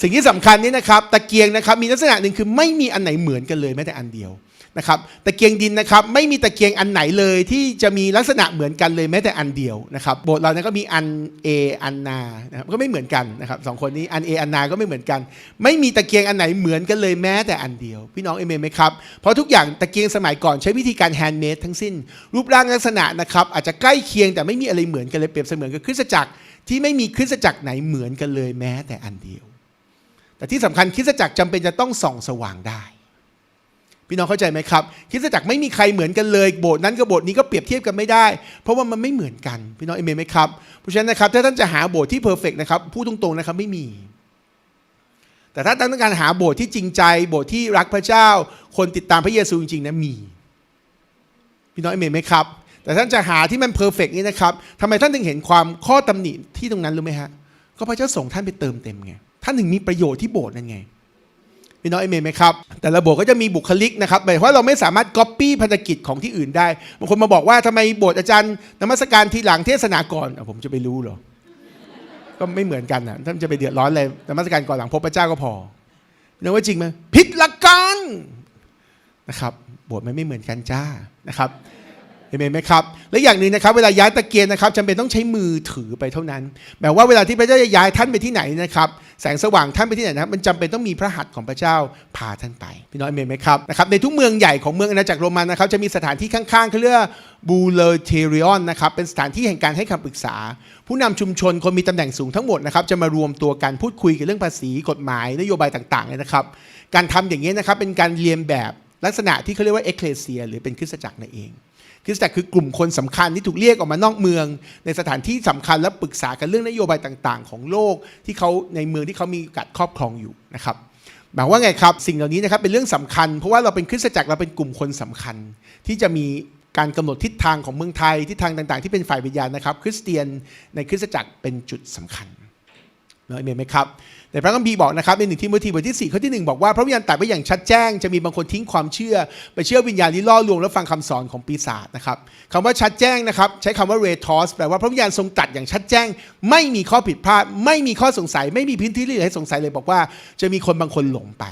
สิ่งที่สำคัญนี่นะครับตะเกียงนะครับมีลักษณะหนึ่งคือไม่มีอันไหนเหมือนกันเลยแม้แต่อันเดียวนะครับตะเกียงดินนะครับไม่มีตะเกียงอันไหนเลยที่จะมีลักษณะเหมือนกันเลยแม้แต่อันเดียวนะครับโบสถ์เราเนี่ยก็มีอัน A อันนานะครับก็ไม่เหมือนกันนะครับสองคนนี้อัน A อันนาก็ไม่เหมือนกัน ไม่มีตะเกียงอันไหนเหมือนกันเลยแม้แต่อันเดียว พี่น้องเอเมนไหมครับเพราะทุกอย่างตะเกียงสมัยก่อนใช้วิธีการแฮนด์เมดทั้งสิ้น รูปร่างลักษณะนะครับอาจจะใกล้เคียงแต่ไม่มีอะไรเหมือนกันเลยเปรียบเสมือนกับคริสตจักรที่ไม่มีคริสตจักรไหนเหมือนกันเลยแม้แต่อันเดียว แต่ที่สำคัญคริสตจักรจำเป็นจะต้องส่องสว่างได้ พี่น้องเข้าใจไหมครับคริสตจักรไม่มีใครเหมือนกันเลยโบสถ์นั้นกับโบสถ์นี้ก็เปรียบเทียบกันไม่ได้ เพราะว่ามันไม่เหมือนกัน พี่น้องเอเมนไหมครับเพราะฉะนั้นนะครับถ้าท่านจะหาโบสถ์ที่เพอร์เฟกนะครับพูดตรงๆนะครับไม่มี แต่ถ้าท่านต้องการหาโบสถ์ที่จริงใจ โบสถ์ที่รักพระเจ้า คนติดตามพระเยซูจริงๆนะมี พี่น้องเอเมนไหมครับแต่ท่านจะหาที่มันเพอร์เฟกนี่นะครับทำไมท่านถึงเห็นความข้อตำหนิที่ตรงนั้นรู้ไหมฮะก็พระเจ้าส่งท่านไปเติมเต็มไง ท่านถึงมีประโยชน์ที่โบสถ์นั่นไงพี่น้องเอเมนไหมครับ แต่ละโบสถ์ก็จะมีบุคลิกนะครับหมายว่าเราไม่สามารถก๊อปปี้พันธกิจของที่อื่นได้บางคนมาบอกว่าทำไมโบสถ์อาจารย์นมัสการทีหลังเทศนาก่อนผมจะไปรู้เหรอก็ไม่เหมือนกันนะท่านจะไปเดือดร้อนเลยนมัสการก่อนหลังพบพระเจ้าก็พอพน้องว่าจริงไหมผิดหลักการนะครับโบสถ์มันไม่เหมือนกันจ้านะครับ เห็นไหมครับ และอย่างหนึ่งนะครับ เวลาย้ายตะเกียงนะครับจำเป็นต้องใช้มือถือไปเท่านั้นแปลว่าเวลาที่พระเจ้าจะย้ายท่านไปที่ไหนนะครับ แสงสว่างท่านไปที่ไหนนะครับ มันจำเป็นต้องมีพระหัตถ์ของพระเจ้าพาท่านไปพี่น้องเห็นไหมครับนะครับ ในทุกเมืองใหญ่ของเมืองอาณาจักรโรมันนะครับ จะมีสถานที่ข้างๆเขาเรียกบูเลเทริออนนะครับ เป็นสถานที่แห่งการให้คำปรึกษา ผู้นำชุมชนคนมีตำแหน่งสูงทั้งหมดนะครับจะมารวมตัวกันพูดคุยกันเรื่องภาษีกฎหมายนโยบายต่างๆนะครับ การทำอย่างนี้นะครับเป็นการเรียนแบบลักษณะที่เขาเรียกว่าเอเคเลเซีย หรือเป็นคริสตจักรนั่นเอง คริสตจักรคือกลุ่มคนสำคัญที่ถูกเรียกออกมานอกเมือง ในสถานที่สำคัญและปรึกษากันเรื่องนโยบายต่าง ๆ ของโลกที่เขาในเมืองที่เขามีกาสครอบครองอยู่นะครับหมายว่าไงครับสิ่งเหล่านี้นะครับเป็นเรื่องสำคัญ เพราะว่าเราเป็นคริสตจักรเราเป็นกลุ่มคนสำคัญ ที่จะมีการกำหนดทิศทางของเมืองไทยทิศทางต่าง ๆ ที่เป็นฝ่ายวิญญาณนะครับ คริสเตียนในคริสตจักรเป็นจุดสำคัญเนอะเอเมนไหมครับ แต่พระคัมภีร์บอกนะครับในหนึ่งทิโมธีบทที่4ข้อที่หนึ่งบอกว่าพระวิญญาณตรัสไว้อย่างชัดแจ้งจะมีบางคนทิ้งความเชื่อ ไปเชื่อวิญญาณที่ล่อลวงและฟังคำสอนของปีศาจนะครับคำว่าชัดแจ้งนะครับใช้คำว่าเรทอสแปลว่าพระวิญญาณทรงตรัสอย่างชัดแจ้ง ไม่มีข้อผิดพลาด ไม่มีข้อสงสัย ไม่มีพื้นที่เหลือให้สงสัยเลยบอกว่า จะมีคนบางคนหลงไป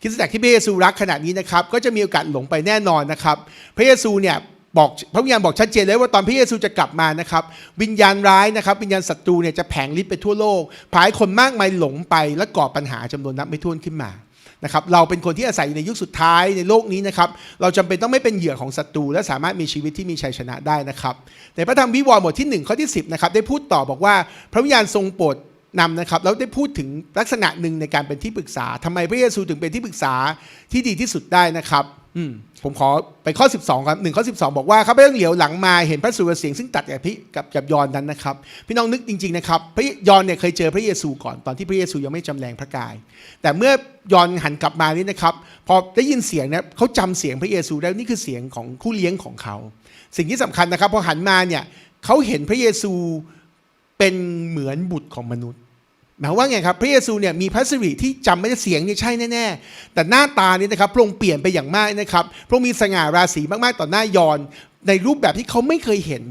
คริสตจักรที่พระเยซูรักขนาดนี้นะครับก็จะมีโอกาสหลงไปแน่นอนนะครับพระเยซูเนี่ย บอกพระวิญญาณบอกชัดเจนเลยว่าตอนพระเยซูจะกลับมานะครับวิญญาณร้ายนะครับ วิญญาณศัตรูเนี่ยจะแผงฤทธิ์ไปทั่วโลกพาให้คนมากมายหลงไป และก่อปัญหาจำนวนนับไม่ถ้วนขึ้นมานะครับเราเป็นคนที่อาศัยอยู่ในยุคสุดท้ายในโลกนี้นะครับเราจำเป็นต้องไม่เป็นเหยื่อของศัตรูและสามารถมีชีวิตที่มีชัยชนะได้นะครับในพระธรรมวิวรณ์บทที่ 1 ข้อที่ 10นะครับได้พูดต่อบอกว่าพระวิญญาณทรงโปรดนำนะครับแล้วได้พูดถึงลักษณะหนึ่งในการเป็นที่ปรึกษาทำไมพระเยซูถึงเป็นที่ปรึกษาที่ดีที่สุดได้นะครับ ผมขอไปข้อ 12 ครับหนึ่งข้อ 12 บอกว่าเขาไม่ต้องเหลียวหลังมาเห็นพระสุรเสียงซึ่งตัดกับพี่กับกับยอนนั้นนะครับ พี่น้องนึกจริง ๆ นะครับพระยอนเนี่ยเคยเจอพระเยซูก่อนตอนที่พระเยซูยังไม่จำแรงพระกาย แต่เมื่อยอนหันกลับมานี่นะครับ พอได้ยินเสียงนะเขาจำเสียงพระเยซูได้นี่คือเสียงของคู่เลี้ยงของเขา สิ่งที่สำคัญนะครับพอหันมาเนี่ยเขาเห็นพระเยซูเป็นเหมือนบุตรของมนุษย์ หมายว่าไงครับพระเยซูเนี่ยมีพระสิริที่จำไม่ได้เสียงนี่ใช่แน่ๆแต่หน้าตานี่นะครับพระองค์เปลี่ยนไปอย่างมากนะครับพระองค์มีสง่าราศีมากๆ ต่อหน้ายอนในรูปแบบที่เขาไม่เคยเห็น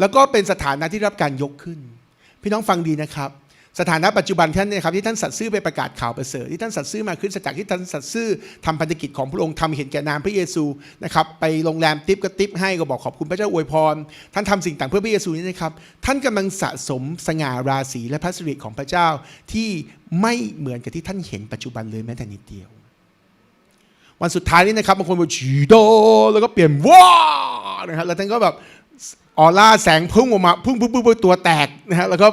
แล้วก็เป็นสถานะที่รับการยกขึ้น พี่น้องฟังดีนะครับ สถานะปัจจุบันท่านเนยครับที่ท่านสัตย์ซื่อไปประกาศข่าวประเสริฐที่ท่านสัตย์ซื่อมาขึ้นสจักที่ท่านสัตย์ซื่อทำพันธกิจของพระองค์ทำเห็นแก่นามพระเยซูนะครับไปโรงแรมติปก็ติปให้ก็บอกขอบคุณพระเจ้าอวยพร ท่านทำสิ่งต่างเพื่อพระเยซูนี่นะครับท่านกำลังสะสมสง่าราศีและพระสิริของพระเจ้าที่ไม่เหมือนกับที่ท่านเห็นปัจจุบันเลยแม้แต่นิดเดียว วันสุดท้ายนี้นะครับบางคนบอกฉีโดแล้วก็เปลี่ยนว้านะครับแล้วท่านก็แบบออร่าแสงพุ่งออกมาพุ่งพุ่งพุ่งพุ่งตัวแตกนะฮะแล้วก็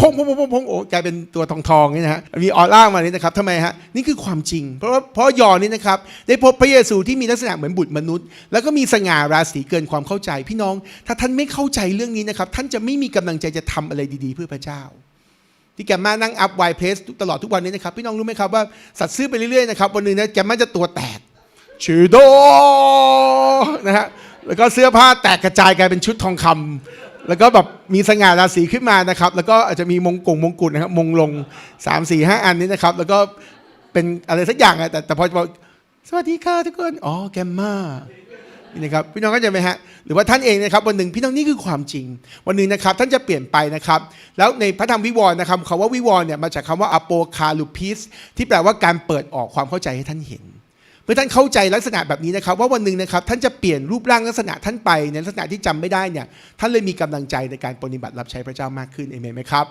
พงพงพงพงพงโอ้กลายเป็นตัวทองทองนี่นะฮะมีออร่ามานี่นะครับทำไมฮะนี่คือความจริง เพราะว่าเพราะยอนนี่นะครับได้พบพระเยซูที่มีลักษณะเหมือนบุตรมนุษย์ แล้วก็มีสง่าราศีเกินความเข้าใจ พี่น้อง ถ้าท่านไม่เข้าใจเรื่องนี้นะครับท่านจะไม่มีกำลังใจจะทำอะไรดีๆ เพื่อพระเจ้าที่แกมานั่งอัพไวเพสตลอดทุกวันนี้นะครับพี่น้องรู้ไหมครับว่าสัตว์ซื้อไปเรื่อยๆนะครับวันหนึ่งนะแกมันจะตัวแตกชื่อโดนะฮะแล้วก็เสื้อผ้าแตกกระจายกลายเป็นชุดทองคำ แล้วก็แบบมีสง่าราศีขึ้นมานะครับ แล้วก็อาจจะมีมงกุฎมงกุฎนะครับ มงลง3 4 5 อันนี้นะครับ แล้วก็เป็นอะไรสักอย่างอะแต่แต่พอจะบอกสวัสดีค่ะทุกคน อ๋อแกมมานี่นะครับพี่น้องก็จะไหมฮะหรือว่าท่านเองนะครับวันหนึ่งพี่น้องนี่คือความจริง วันหนึ่งนะครับท่านจะเปลี่ยนไปนะครับ แล้วในพระธรรมวิวรณ์นะครับคำว่าวิวรณ์เนี่ยมาจากคำว่าอโปคาลูพิสที่แปลว่าการเปิดออกความเข้าใจให้ท่านเห็น เมื่อท่านเข้าใจลักษณะแบบนี้นะครับ ว่าวันหนึ่งนะครับท่านจะเปลี่ยนรูปร่างลักษณะท่านไปในลักษณะที่จำไม่ได้เนี่ยท่านเลยมีกำลังใจในการปฏิบัติรับใช้พระเจ้ามากขึ้นเอเมนไหมครับ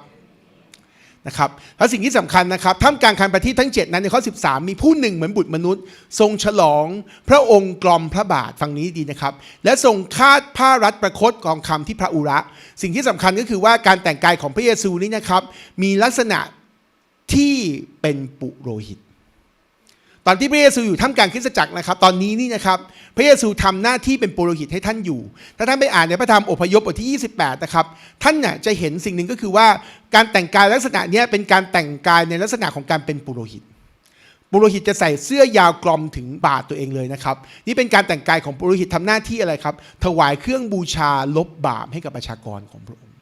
นะครับแล้วสิ่งที่สำคัญนะครับท่ามกลางการประทีปทั้ง 7 นั้นในข้อ 13 มีผู้หนึ่งเหมือนบุตรมนุษย์ ทรงฉลองพระองค์กลอมพระบาทฟังนี้ดีนะครับ และทรงคาดผ้ารัดประคตกองคำที่พระอุระ สิ่งที่สำคัญก็คือว่าการแต่งกายของพระเยซูนี่นะครับ มีลักษณะที่เป็นปุโรหิต ตอนที่พระเยซูอยู่ท่ามกลางคริสตจักรนะครับ ตอนนี้นี่นะครับพระเยซูทำหน้าที่เป็นปุโรหิตให้ท่านอยู่ ถ้าท่านไปอ่านในพระธรรมอพยพบทที่ 28 นะครับท่านน่ะจะเห็นสิ่งหนึ่งก็คือว่าการแต่งกายลักษณะนี้เป็นการแต่งกายในลักษณะของการเป็นปุโรหิต ปุโรหิตจะใส่เสื้อยาวกลอมถึงบาทตัวเองเลยนะครับ นี่เป็นการแต่งกายของปุโรหิตทำหน้าที่อะไรครับ ถวายเครื่องบูชาลบบาปให้กับประชากรของพระองค์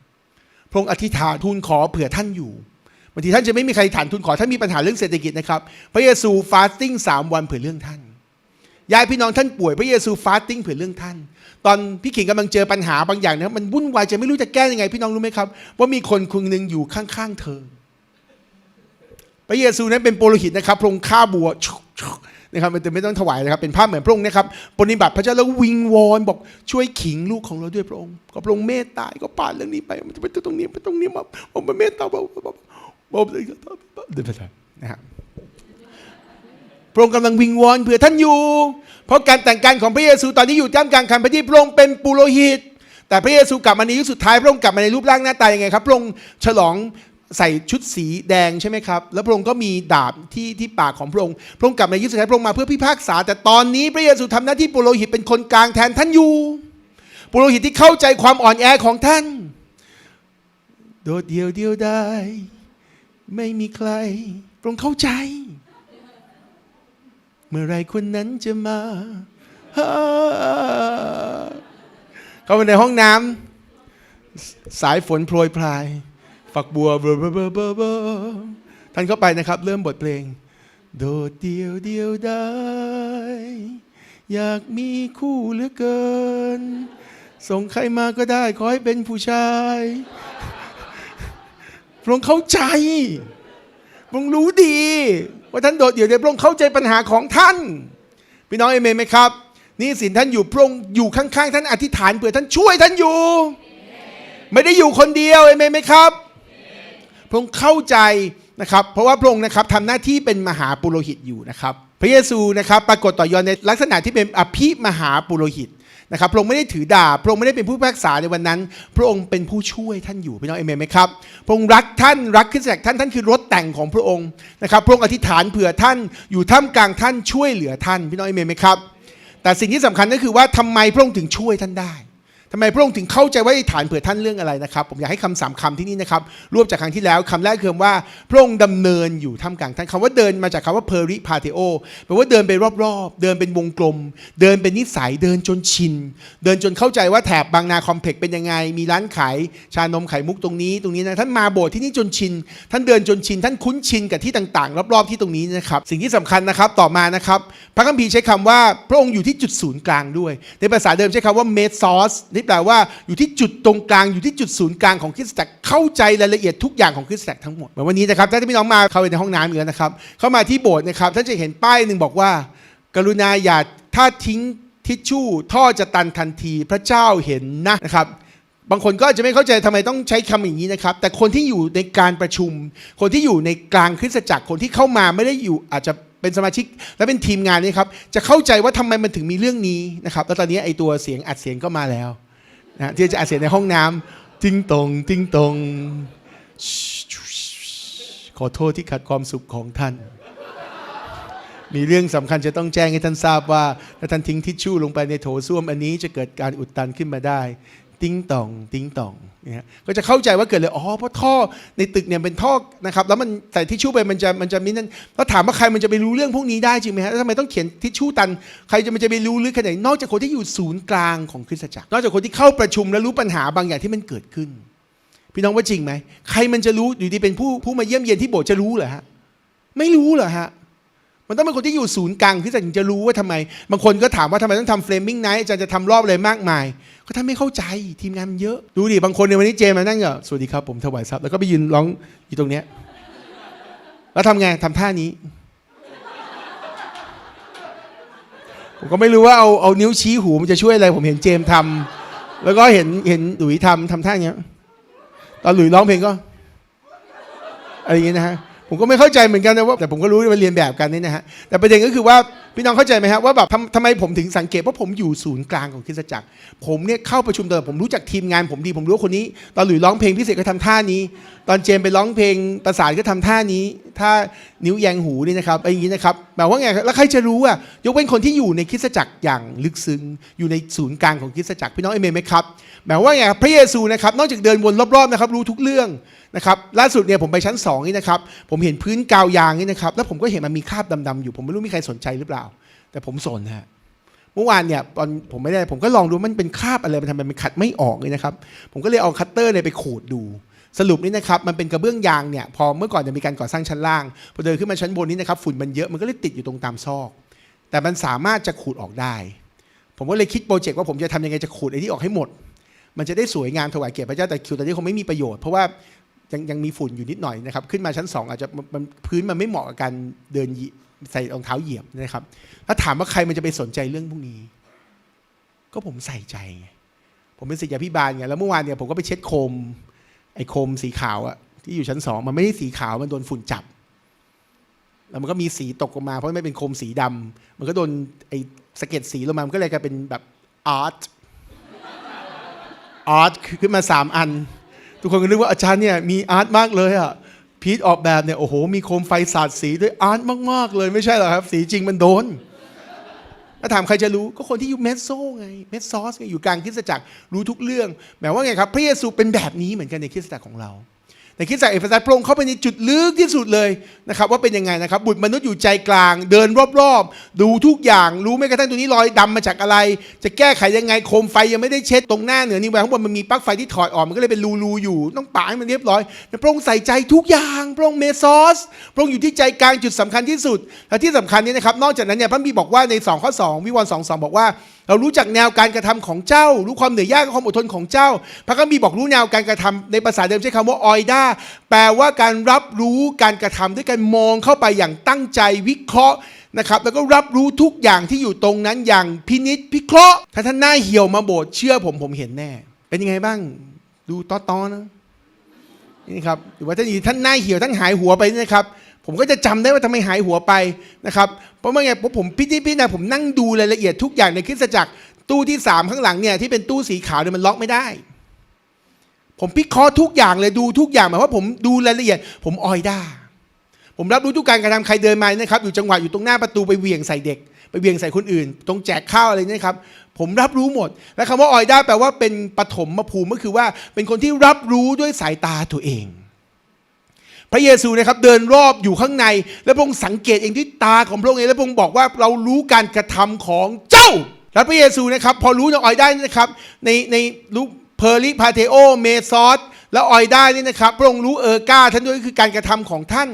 พระองค์อธิษฐานทูลขอเผื่อท่านอยู่ บางทีท่านจะไม่มีใครฐานทูลขอท่านมีปัญหาเรื่องเศรษฐกิจนะครับ พระเยซูฟาสติ้งสามวันเผื่อเรื่องท่านยายพี่น้องท่านป่วยพระเยซูฟาสติ้งเผื่อเรื่องท่าน ตอนพี่ขิงกำลังเจอปัญหาบางอย่างนะมันวุ่นวายจะไม่รู้จะแก้ยังไงพี่น้องรู้ไหมครับ ว่ามีคนคนหนึ่งอยู่ข้างๆเธอ พระเยซูนั้นเป็นโปรหิตนะครับพระองค์ฆ่าบัวนะครับมันจะไม่ต้องถวายนะครับ เป็นภาพเหมือนพระองค์นะครับปฏิบัติพระเจ้าแล้ววิงวอนบอกช่วยขิงลูกของเราด้วยพระองค์ก็พระองค์เมตตาก็ผ่านเรื่องนี้ไปมันจะไปตรงนี้ไปตรงนี้มาผมเมตตาบอก บอกบอกเดินไปนะครับพระองค์กำลังวิงวอนเผื่อท่านอยู่ เพราะการแต่งกายของพระเยซูตอนนี้อยู่ท่ามกลางคำพระที่พระองค์เป็นปุโรหิต แต่พระเยซูกลับมาในยุคสุดท้ายพระองค์กลับมาในรูปร่างหน้าตายังไงครับพระองค์ฉลองใส่ชุดสีแดงใช่ไหมครับ แล้วพระองค์ก็มีดาบที่ที่ปากของพระองค์ พระองค์กลับมาในยุคสุดท้ายพระองค์มาเพื่อพิพากษา แต่ตอนนี้พระเยซูทำหน้าที่ปุโรหิตเป็นคนกลางแทนท่านอยู่ ปุโรหิตที่เข้าใจความอ่อนแอของท่าน โดดเดียวเดียวได้ ไม่มีใครพรองเข้าใจ เมื่อไรคนนั้นจะมาเข้าไปในห้องน้ำสายฝนโปรยพราย ฝักบัวเบอร์เบอร์เบอร์เบอร์เบอร์ท่านเข้าไปนะครับ เริ่มบทเพลง โดดเดียวเดียวได้ อยากมีคู่เหลือเกิน ส่งใครมาก็ได้ ขอให้เป็นผู้ชาย พระองค์เข้าใจ พระองค์รู้ดี ว่าท่านโดดเดี่ยวเดียวพระองค์เข้าใจปัญหาของท่าน พี่น้องเอเมนไหมครับ นี่สินท่านอยู่พระองค์อยู่ข้างๆ ท่านอธิษฐานเผื่อท่านช่วยท่านอยู่ ไม่ได้อยู่คนเดียวเอเมนไหมครับ พระองค์เข้าใจนะครับ เพราะว่าพระองค์นะครับทำหน้าที่เป็นมหาปุโรหิตอยู่นะครับ พระเยซูนะครับ ปรากฏต่อยอนในลักษณะที่เป็นอภิมหาปุโรหิต นะครับพระองค์ไม่ได้ถือดาบพระองค์ไม่ได้เป็นผู้พิพากษาในวันนั้น พระองค์เป็นผู้ช่วยท่านอยู่พี่น้องเอเมนไหมครับพระองค์รักท่านรักขึ้นจากท่านท่านคือรถแต่งของพระองค์นะครับพระองค์อธิษฐานเผื่อท่านอยู่ท่ามกลางท่านช่วยเหลือท่านพี่น้องเอเมนไหมครับแต่สิ่งที่สำคัญก็คือว่าทำไมพระองค์ถึงช่วยท่านได้ ทำไมพระองค์ถึงเข้าใจว่าอธิษฐานเผื่อท่านเรื่องอะไรนะครับ ผมอยากให้คำสามคำที่นี่นะครับรวบจากครั้งที่แล้วคำแรกคือว่าพระองค์ดำเนินอยู่ท่ามกลางท่านคำว่าเดินมาจากคำว่าเพริพาเทโอแปลว่าเดินไปรอบๆ เดินเป็นวงกลม เดินเป็นนิสัยเดินจนชิน เดินจนเข้าใจว่าแถบบางนาคอมเพล็กซ์เป็นยังไง มีร้านขายชานมไข่มุกตรงนี้ ตรงนี้นะท่านมาโบสถ์ที่นี่จนชิน ท่านเดินจนชิน ท่านคุ้นชินกับที่ต่างๆ รอบๆที่ตรงนี้นะครับสิ่งที่สำคัญนะครับต่อมานะครับพระคัมภีร์ใช้คำว่าพระองค์อยู่ที่จุดศูนย์กลางด้วย ในภาษาเดิมใช้คำว่าเมซอสนี่แปลว่าอยู่ที่จุดตรงกลางอยู่ที่จุดศูนย์กลางของคริสตจักรเข้าใจรายละเอียดทุกอย่างของคริสตจักรทั้งหมดเหมือนวันนี้นะครับถ้าพี่น้องมาเข้าไปในห้องน้ำอยู่แล้วนะครับ เข้ามาที่โบสถ์นะครับท่านจะเห็นป้ายหนึ่งบอกว่า กรุณาอย่าถ้าทิ้งทิชชู่ท่อจะตันทันทีพระเจ้าเห็นนะนะครับบางคนก็อาจจะไม่เข้าใจทำไมต้องใช้คำอย่างนี้นะครับ แต่คนที่อยู่ในการประชุม คนที่อยู่ในกลางคริสตจักรคนที่เข้ามาไม่ได้อยู่อาจจะเป็นสมาชิกและเป็นทีมงานนี่ครับจะเข้าใจว่าทำไมมันถึงมีเรื่องนี้นะครับแล้วตอนนี้ไอตัวเสียงอัดเสียงก็มาแล้ว นะที่จะอาเสียงในห้องน้ำติ้งตรงติ้งตรงขอโทษที่ขัดความสุขของท่าน มีเรื่องสำคัญจะต้องแจ้งให้ท่านทราบว่า ถ้าท่านทิ้งทิชชู่ลงไปในโถส้วมอันนี้จะเกิดการอุดตันขึ้นมาได้ ติ้งตอง ติ้งตองเนี่ยก็จะเข้าใจว่าเกิดเลยอ๋อเพราะท่อในตึกเนี่ยเป็นท่อนะครับแล้วมันใส่ทิชชู่ไปมันจะมันจะมินั่นแล้วถามว่าใครมันจะไปรู้เรื่องพวกนี้ได้จริงไหมฮะแล้วทำไมต้องเขียนทิชชู่ตัน ใครจะมันจะไปรู้ลึกขนาดไหนนอกจากคนที่อยู่ศูนย์กลางของคริสตจักร นอกจากคนที่เข้าประชุมและรู้ปัญหาบางอย่างที่มันเกิดขึ้น พี่น้องว่าจริงไหมใครมันจะรู้อยู่ดีเป็นผู้ผู้มาเยี่ยมเยียนที่โบสถ์จะรู้เหรอฮะไม่รู้เหรอฮะ มันต้องเป็นคนที่อยู่ศูนย์กลางที่ถึงจะรู้ว่าทำไม บางคนก็ถามว่าทำไมต้องทำเฟรมมิ่งไนท์อาจารย์จะทำรอบอะไรมากมาย ก็ท่านไม่เข้าใจทีมงานมันเยอะ ดูดิบางคนในวันนี้เจมานั่งก็สวัสดีครับผมถวายทรัพย์แล้วก็ไปยืนร้องอยู่ตรงเนี้ยแล้วทำไงทำท่านี้ ผมก็ไม่รู้ว่าเอาเอานิ้วชี้หูมันจะช่วยอะไร ผมเห็นเจมทำแล้วก็เห็นเห็นหลุยทำทำท่าอย่างเงี้ยตอนหลุยร้องเพลงก็อะไรอย่างเงี้ยนะฮะ ผมก็ไม่เข้าใจเหมือนกันนะว่าแต่ผมก็รู้ว่าเรียนแบบกันนี่นะฮะแต่ประเด็นก็คือว่าพี่น้องเข้าใจไหมฮะว่าแบบทำทำไมผมถึงสังเกตเพราะผมอยู่ศูนย์กลางของคริสตจักร ผมเนี่ยเข้าประชุมตลอดผมรู้จักทีมงานผมดีผมรู้ว่าคนนี้ตอนหลุยร้องเพลงพิเศษก็ทำท่านี้ ตอนเจมไปร้องเพลงประสานก็ทำท่านี้ท่า นิ้วแยงหูนี่นะครับอะไอย่างงี้นะครับแปลว่าไงแล้วใครจะรู้อะยกเว้นคนที่อยู่ในคริสตจักรอย่างลึกซึ้งอยู่ในศูนย์กลางของคริสตจักรพี่น้องเอเมนไหมครับแปลว่าไงพระเยซูนะครับนอกจากเดินวนรอบๆนะครับรู้ทุกเรื่องนะครับล่าสุดเนี่ยผมไปชั้น2นี่นะครับผมเห็นพื้นกาวยางนี่นะครับแล้วผมก็เห็นมันมีคราบดำๆอยู่ผมไม่รู้มีใครสนใจหรือเปล่า แต่ผมสนฮะเมื่อวานเนี่ยตอนผมไม่ได้ผมก็ลองดูมันเป็นคราบอะไรมันทำไมมันขัดไม่ออกเลยนะครับผมก็เลยเอาคัตเตอร์เนี่ยไปขูดดู สรุปนี่นะครับมันเป็นกระเบื้องยางเนี่ยพอเมื่อก่อนจะมีการก่อสร้างชั้นล่างพอเดินขึ้นมาชั้นบนนี่นะครับฝุ่นมันเยอะมันก็เลยติดอยู่ตรงตามซอก แต่มันสามารถจะขูดออกได้ ผมก็เลยคิดโปรเจกต์ว่าผมจะทำยังไงจะขูดไอ้ที่ออกให้หมด มันจะได้สวยงามถวายเกียรติพระเจ้าแต่คิวตอนนี้คงไม่มีประโยชน์เพราะว่ายังยังมีฝุ่นอยู่นิดหน่อยนะครับขึ้นมาชั้น 2 อาจจะมันพื้นมันไม่เหมาะกับการเดินใส่รองเท้าเหยียบนะครับถ้าถามว่าใครมันจะไปสนใจเรื่องพวกนี้ ก็ผมใส่ใจไงผมเป็นศิษยาพิบาลไงแล้วเมื่อวานเนี่ยผมก็ไปเช็ดโคม ไอ้โคมสีขาวอะที่อยู่ชั้นสองมันไม่ได้สีขาวมันโดนฝุ่นจับ แล้วมันก็มีสีตกลงมา เพราะไม่เป็นโคมสีดำมันก็โดนไอ้สะเก็ดสีลงมา มันก็เลยกลายเป็นแบบอาร์ตอาร์ตขึ้นมาสามอัน ทุกคนก็นึกว่าอาจารย์เนี่ยมีอาร์ตมากเลยอะพีทออกแบบเนี่ยโอ้โหมีโคมไฟสาดสีด้วยอาร์ตมากๆเลยไม่ใช่เหรอครับ สีจริงมันโดน ถ้าถามใครจะรู้ก็คนที่อยู่เมสโซไงเมสซอสไงอยู่กลางคริสตจักรรู้ทุกเรื่องหมายว่าไงครับ พระเยซูเป็นแบบนี้เหมือนกันในคริสตจักรของเรา ในคริสตจักเอเฟซัสพระองค์เข้าไปในจุดลึกที่สุดเลยนะครับว่าเป็นยังไงนะครับ บุตรมนุษย์อยู่ใจกลาง เดินรอบๆ ดูทุกอย่างรู้แม้กระทั่งตัวนี้รอยดำมาจากอะไร จะแก้ไขยังไงโคมไฟยังไม่ได้เช็ดตรงหน้าเหนือนิ้วข้างบนมันมีปลั๊กไฟที่ถอดออกมันก็เลยเป็นรูๆอยู่ต้องปาให้มันเรียบร้อยแต่พระองค์ใส่ใจทุกอย่างพระองค์เมซอสพระองค์อยู่ที่ใจกลางจุดสำคัญที่สุดและที่สำคัญนี้นะครับนอกจากนั้นเนี่ยพระบีบอกว่าใน2ข้อ2วิวรณ์2 2บอกว่าเรารู้จักแนวการกระทำของเจ้า รู้ความเหนื่อยยากความอดทนของเจ้า พระคัมภีร์บอกรู้แนวการกระทำในภาษาเดิมใช้คำว่าออยดาแปลว่าการรับรู้การกระทำด้วยการมองเข้าไปอย่างตั้งใจวิเคราะห์นะครับแล้วก็รับรู้ทุกอย่างที่อยู่ตรงนั้นอย่างพินิษพิเคราะห์ ถ้าท่านหน้าเหี่ยวมาโบสถ์เชื่อผมผมเห็นแน่ เป็นยังไงบ้าง ดูต้อๆนะนี่ครับหรือว่าท่านท่านหน้าเหี่ยวท่านหายหัวไปนะครับ ผมก็จะจำได้ว่าทำไมหายหัวไปนะครับ เพราะว่าไงเพราะผมพิจิตพิจารณผมนั่งดูรายละเอียดทุกอย่างในคริสตจักรตู้ที่สามข้างหลังเนี่ยที่เป็นตู้สีขาวเนี่ยมันล็อกไม่ได้ ผมพิเคราะห์ทุกอย่างเลยดูทุกอย่างหมายว่าผมดูรายละเอียด ผมออยได้ผมรับรู้ทุกการกระทำใครเดินมานะครับ อยู่จังหวะอยู่ตรงหน้าประตูไปเหวี่ยงใส่เด็ก ไปเหวี่ยงใส่คนอื่น ตรงแจกข้าวอะไรเนี่ยครับผมรับรู้หมด และคำว่าออยได้แปลว่าเป็นปฐมภูมิก็คือว่าเป็นคนที่รับรู้ด้วยสายตาตัวเอง พระเยซูนะครับเดินรอบอยู่ข้างใน และพระองค์สังเกตเองที่ตาของพระองค์เองและพระองค์บอกว่าเรารู้การกระทำของเจ้า และพระเยซูนะครับ พอรู้น้องออยได้นะครับ ในในรู้เพอริพาเทโอเมซอส แล้วออยได้นี่นะครับ พระองค์รู้เออก้าท่านด้วยคือการกระทำของท่าน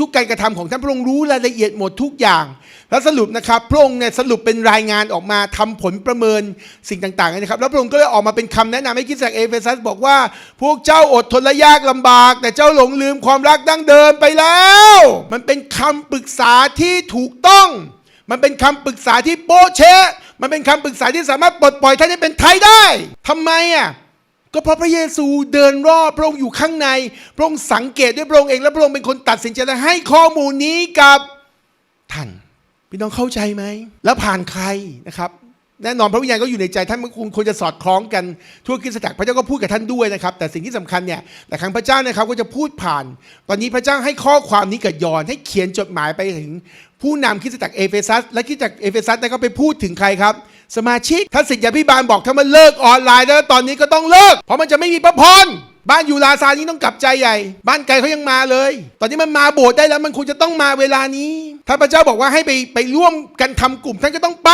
ทุกๆ การกระทำของท่านพระองค์รู้รายละเอียดหมดทุกอย่าง แล้วสรุปนะครับพระองค์เนี่ยสรุปเป็นรายงานออกมาทำผลประเมินสิ่งต่างๆนะครับ แล้วพระองค์ก็เลยออกมาเป็นคำแนะนำให้คริสตจักเอเฟซัสบอกว่า พวกเจ้าอดทนและยากลำบาก แต่เจ้าหลงลืมความรักดั้งเดิมไปแล้ว มันเป็นคำปรึกษาที่ถูกต้อง มันเป็นคำปรึกษาที่โป๊ะเชะมันเป็นคำปรึกษาที่สามารถปลดปล่อยท่านให้เป็นไทยได้ทำไมอะ ก็เพราะพระเยซูเดินรอบพระองค์อยู่ข้างใน พระองค์สังเกตด้วยพระองค์เองและพระองค์เป็นคนตัดสินใจและให้ข้อมูลนี้กับท่านพี่น้องเข้าใจไหมแล้วผ่านใครนะครับแน่นอนพระวิญญาณก็อยู่ในใจท่านมันคงควรจะสอดคล้องกันทั่วคริสตจักรพระเจ้าก็พูดกับท่านด้วยนะครับ แต่สิ่งที่สำคัญเนี่ยแต่ครั้งพระเจ้านะครับก็จะพูดผ่าน ตอนนี้พระเจ้าให้ข้อความนี้กับยอนให้เขียนจดหมายไปถึงผู้นำคริสตจักรเอเฟซัสและคริสตจักรเอเฟซัสเนี่ยก็ไปพูดถึงใครครับ สมาชิกถ้านสิทธิพิบาลบอกถ้ามันเลิกออนไลน์แล้วตอนนี้ก็ต้องเลิก เพราะมันจะไม่มีพระพรบ้านอยู่ลาซานี้ต้องกลับใจใหญ่ บ้านไกลเขายังมาเลย ตอนนี้มันมาโบสถ์ได้แล้วมันควรจะต้องมาเวลานี้ ถ้าพระเจ้าบอกว่าให้ไปไปร่วมกันทำกลุ่มท่านก็ต้องไป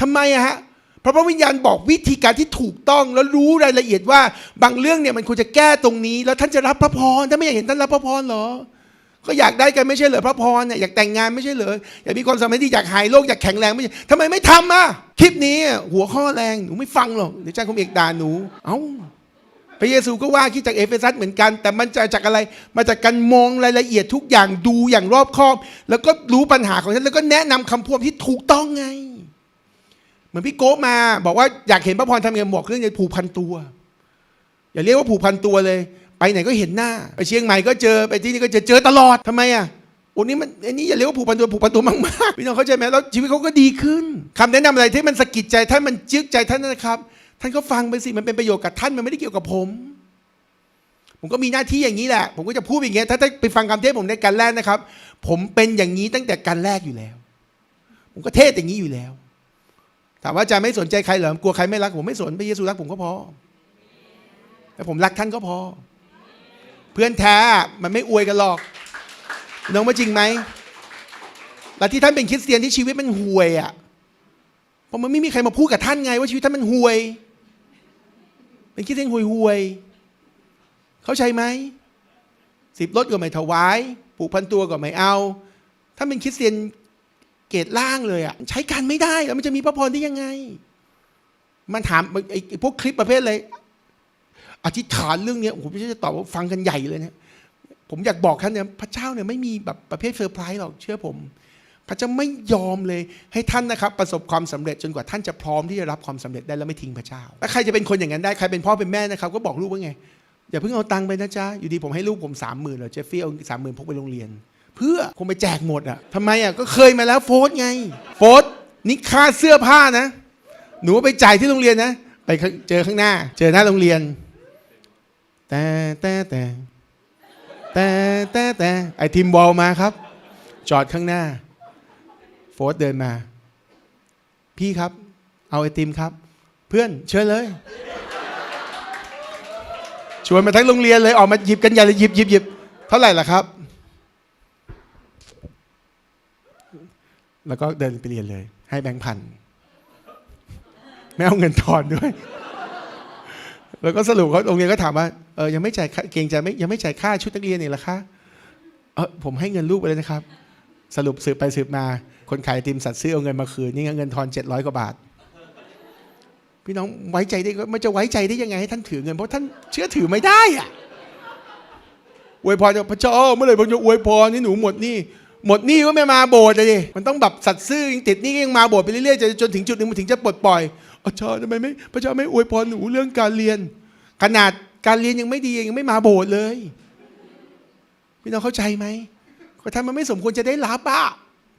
ทำไมอะฮะเพราะพระวิญญาณบอกวิธีการที่ถูกต้องแล้วรู้รายละเอียดว่า บางเรื่องเนี่ยมันควรจะแก้ตรงนี้ แล้วท่านจะรับพระพรท่านไม่อยากเห็นท่านรับพระพรเหรอ ก็อยากได้กันไม่ใช่เหรอพระพรเนี่ยอยากแต่งงานไม่ใช่เหรออยากมีความสามารถที่อยากหายโรคอยากแข็งแรงไม่ใช่ทำไมไม่ทำอะคลิปนี้หัวข้อแรงหนูไม่ฟังหรอกเดี๋ยวอาจารย์คมเอกด่าหนู เอ้าพระเยซูก็ว่าคิดจากเอเฟซัสเหมือนกัน แต่มันจะจากอะไรมาจากการมองรายละเอียดทุกอย่างดูอย่างรอบคอบ แล้วก็รู้ปัญหาของฉันแล้วก็แนะนำคำพูดที่ถูกต้องไง เหมือนพี่โก้มา บอกว่าอยากเห็นพระพรทำไงบอกเรื่องจะผูกพันตัว อย่าเรียกว่าผูกพันตัวเลย ไปไหนก็เห็นหน้า ไปเชียงใหม่ก็เจอไปที่นี่ก็เจอเจอตลอดทำไมอะโอ้นี่มันอันนี้อย่าเรียกว่าผูกพันตัวผูกพันตัวมากๆพี่น้องเข้าใจไหมแล้วชีวิตเขาก็ดีขึ้นคำแนะนำอะไรที่มันสะกิดใจท่านมันจึกใจท่านนะครับ ท่านก็ฟังไปสิมันเป็นประโยชน์กับท่านมันไม่ได้เกี่ยวกับผม ผมก็มีหน้าที่อย่างนี้แหละ ผมก็จะพูดอย่างเงี้ยถ้าได้ไปฟังคำเทศผมในการแรกนะครับ ผมเป็นอย่างนี้ตั้งแต่การแรกอยู่แล้ว ผมก็เทศอย่างนี้อยู่แล้ว ถามว่าจะไม่สนใจใครเหรอกลัวใครไม่รัก ผมไม่สนพระเยซูรักผมก็พอแต่ผมรักท่านก็พอ พื่อนแท้มันไม่อวยกันหรอกน้องว่าจริงไหมแล้วที่ท่านเป็นคริสเตียนที่ชีวิตมันห่วยอะเพราะมันไม่มีใครมาพูดกับท่านไง ว่าชีวิตท่านมันห่วย เป็นคริสเตียนห่วยห่วยๆเข้าใจไหมสิบรถก็ไม่ถวายผูกพันตัวก็ไม่เอาถ้านเป็นคริสเตียนเกรดล่างเลยอะใช้การไม่ได้แล้วมันจะมีพระพรได้ยังไง มันถามไอ้พวกคลิปประเภทอะไร อธิษฐานเรื่องนี้ยโอ้โหพี่จะตอบว่าฟังกันใหญ่เลยเนี่ยผมอยากบอกท่านเนี่ยพระเจ้าเนี่ยไม่มีแบบประเภทเซอร์ไพรส์หรอกเชื่อผม พระเจ้าไม่ยอมเลยให้ท่านนะครับ ประสบความสำเร็จจนกว่าท่านจะพร้อมที่จะรับความสำเร็จได้แล้วไม่ทิ้งพระเจ้าแล้วใครจะเป็นคนอย่างนั้นได้ใครเป็นพ่อเป็นแม่นะครับ ก็บอกลูกว่าไงอย่าเพิ่งเอาตังค์ไปนะจ๊ะอยู่ดีผมให้ลูกผมสามหมื่นเหรอเจฟฟี่เอาสามหมื่นพกไปโรงเรียน เพื่อคงไปแจกหมดอะทำไมอะก็เคยมาแล้วโฟสไง โฟสนี่ค่าเสื้อผ้านะ หนูไปจ่ายที่โรงเรียนนะ ไปเจอข้างหน้า เจอหน้าโรงเรียน แต่แต่แต่แต่แต่แต่ไอทีมบอลมาครับ จอดข้างหน้า โฟสเดินมา พี่ครับ เอาไอติมครับ เพื่อนเชิญเลยชวนมาทั้งโรงเรียนเลยออกมาหยิบกันใหญ่เลยหยิบหยิบหยิบเท่าไหร่ล่ะครับ แล้วก็เดินไปเรียนเลย ให้แบงค์พันไม่เอาเงินทอนด้วย แล้วก็สรุปเขาโรงเรียนก็ถามว่าเออยังไม่จ่ายเกงใจไม่ยังไม่จ่ายค่าชุดนักเรียนนี่เหรอคะเออผมให้เงินลูกไปเลยนะครับ สรุปสืบไปสืบมา คนขายติมสัตว์ซื้อเอาเงินมาคืนนี่เงินทอนเจ็ดร้อยกว่าบาท พี่น้องไว้ใจได้ก็มันจะไว้ใจได้ยังไงให้ท่านถือเงินเพราะท่านเชื่อถือไม่ได้อะอวยพรจากพระเจ้าเมื่อไหร่ผมจะอวยพรนี่หนูหมดนี่หมดนี้ก็ไม่มาโบสถ์เลยดิมันต้องแบบสัตว์ซื่อยังติดนี้ก็ยังมาโบสถ์ไปเรื่อยๆจนถึงจุดหนึ่งมันถึงจะปลดปล่อย อาจารย์ทำไมไม่พระเจ้าไม่อวยพรหนูเรื่องการเรียน ขนาดการเรียนยังไม่ดียังไม่มาโบสถ์เลยพี่น้องเข้าใจไหมก็ท่านมันไม่สมควรจะได้รับอะ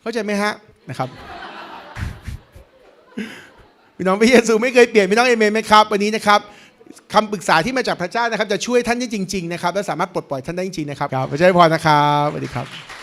เข้าใจไหมฮะนะครับพี่น้องพระเยซูไม่เคยเปลี่ยนพี่น้องเอเมนไหมครับวันนี้นะครับคำปรึกษาที่มาจากพระเจ้านะครับ จะช่วยท่านได้จริงๆนะครับและสามารถปลดปล่อยท่านได้จริงๆนะครับพระเจ้าพรนะครับสวัสดีครับ